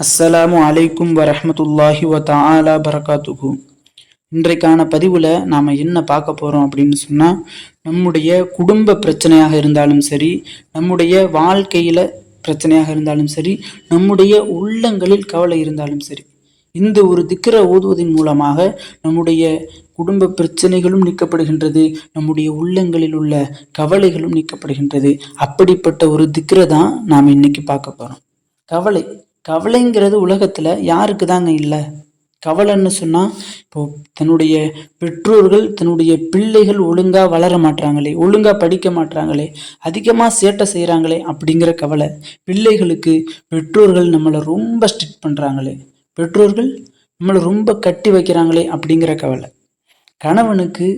அஸ்ஸலாமு அலைக்கும் வரஹ்மத்துல்லாஹி வ தஆலா பரகாத்துஹு. இன்றைக்கான பதிவில் நாம் என்ன பார்க்க போகிறோம் அப்படின்னு சொன்னால் நம்முடைய குடும்ப பிரச்சனையாக இருந்தாலும் சரி நம்முடைய வாழ்க்கையில் பிரச்சனையாக இருந்தாலும் சரி நம்முடைய உள்ளங்களில் கவலை இருந்தாலும் சரி இந்த ஒரு திக்கரை ஓதுவதன் மூலமாக நம்முடைய குடும்ப பிரச்சனைகளும் நீக்கப்படுகின்றது நம்முடைய உள்ளங்களில் உள்ள கவலைகளும் நீக்கப்படுகின்றது. அப்படிப்பட்ட ஒரு திக்கரை தான் நாம் இன்னைக்கு பார்க்க போகிறோம் கவலை. கவலைங்கிறது உலகத்தில் யாருக்கு தாங்க இல்லை? கவலைன்னு சொன்னால் இப்போ தன்னுடைய பெற்றோர்கள் தன்னுடைய பிள்ளைகள் ஒழுங்காக வளர மாட்றாங்களே ஒழுங்காக படிக்க மாட்றாங்களே அதிகமாக சேட்டை செய்கிறாங்களே அப்படிங்கிற கவலை பிள்ளைகளுக்கு பெற்றோர்கள் நம்மளை ரொம்ப ஸ்ட்ரிக்ட் பண்ணுறாங்களே பெற்றோர்கள் நம்மளை ரொம்ப கட்டி வைக்கிறாங்களே அப்படிங்கிற கவலை. கணவனுக்கு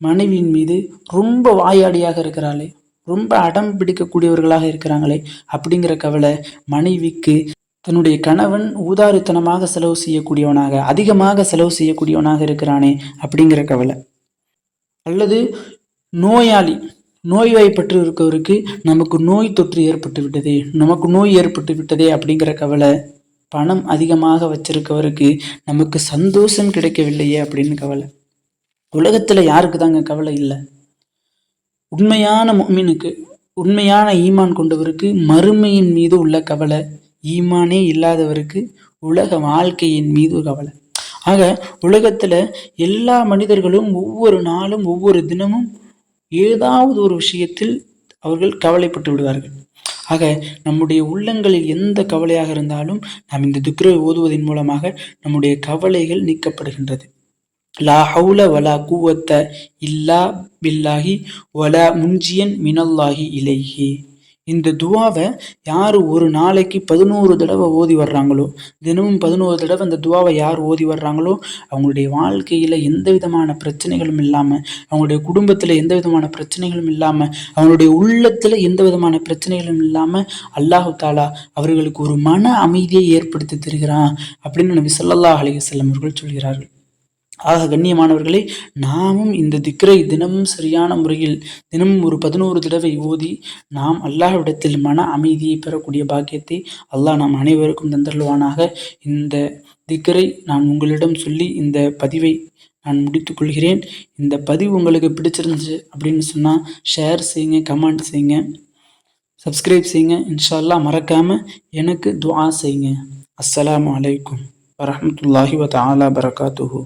மனைவியின் மீது ரொம்ப வாயாடியாக இருக்கிறாளே ரொம்ப அடம் பிடிக்கக்கூடியவர்களாக இருக்கிறாங்களே அப்படிங்கிற கவலை மனைவிக்கு தன்னுடைய கணவன் ஊதாரித்தனமாக செலவு செய்யக்கூடியவனாக அதிகமாக செலவு செய்யக்கூடியவனாக இருக்கிறானே அப்படிங்கிற கவலை. அல்லது நோயாளி நோய்வாய்ப்பட்டு இருக்கவருக்கு நமக்கு நோய் தொற்று ஏற்பட்டு விட்டதே நமக்கு நோய் ஏற்பட்டு விட்டதே அப்படிங்கிற கவலை பணம் அதிகமாக வச்சிருக்கவருக்கு நமக்கு சந்தோஷம் கிடைக்கவில்லையே அப்படின்னு கவலை. உலகத்தில் யாருக்கு தாங்க கவலை இல்லை. உண்மையான மீனுக்கு உண்மையான ஈமான் கொண்டவருக்கு மறுமையின் மீது உள்ள கவலை ஈமானே இல்லாதவருக்கு உலக வாழ்க்கையின் மீது கவலை. ஆக உலகத்தில் எல்லா மனிதர்களும் ஒவ்வொரு நாளும் ஒவ்வொரு தினமும் ஏதாவது ஒரு விஷயத்தில் அவர்கள் கவலைப்பட்டு விடுவார்கள். ஆக நம்முடைய உள்ளங்களில் எந்த கவலையாக இருந்தாலும் நாம் இந்த துக்ரை ஓதுவதன் மூலமாக நம்முடைய கவலைகள் நீக்கப்படுகின்றது. லா ஹவுல வலா கூவத்த இல்லா பில்லாஹி வலா முஞ்சியன் மினல்லாஹி இலைஹி. இந்த துவாவை யார் ஒரு நாளைக்கு பதினோரு தடவை ஓதி வர்றாங்களோ தினமும் பதினோரு தடவை அந்த துவாவை யார் ஓதி வர்றாங்களோ அவங்களுடைய வாழ்க்கையில் எந்த விதமான பிரச்சனைகளும் இல்லாமல் அவங்களுடைய குடும்பத்தில் எந்த விதமான பிரச்சனைகளும் இல்லாமல் அவங்களுடைய உள்ளத்தில் எந்த விதமான பிரச்சனைகளும் இல்லாமல் அல்லாஹு தாலா அவர்களுக்கு ஒரு மன அமைதியை ஏற்படுத்தி தருகிறான் அப்படின்னு நபி சொல்லல்லா அலைய அவர்கள் சொல்கிறார்கள். ஆக கண்ணியமானவர்களே நாமும் இந்த திக்ரை தினமும் சரியான முறையில் தினமும் ஒரு பதினோரு தடவை ஓதி நாம் அல்லாஹ்விடத்தில் மன அமைதியை பெறக்கூடிய பாக்கியத்தை அல்லாஹ் நாம் அனைவருக்கும் தந்தருவானாக இந்த திக்கரை நான் உங்களிடம் சொல்லி இந்த பதிவை நான் முடித்துக்கொள்கிறேன் இந்த பதிவு உங்களுக்கு பிடிச்சிருந்துச்சு அப்படின்னு சொன்னால் ஷேர் செய்யுங்க கமெண்ட் செய்யுங்க சப்ஸ்கிரைப் செய்யுங்க. இன்ஷால்லா மறக்காமல் எனக்கு துவா செய்யுங்க. அஸ்ஸலாமு அலைக்கும் வரமத்துல்லாஹி வ தாலா பரகாத்துஹூ.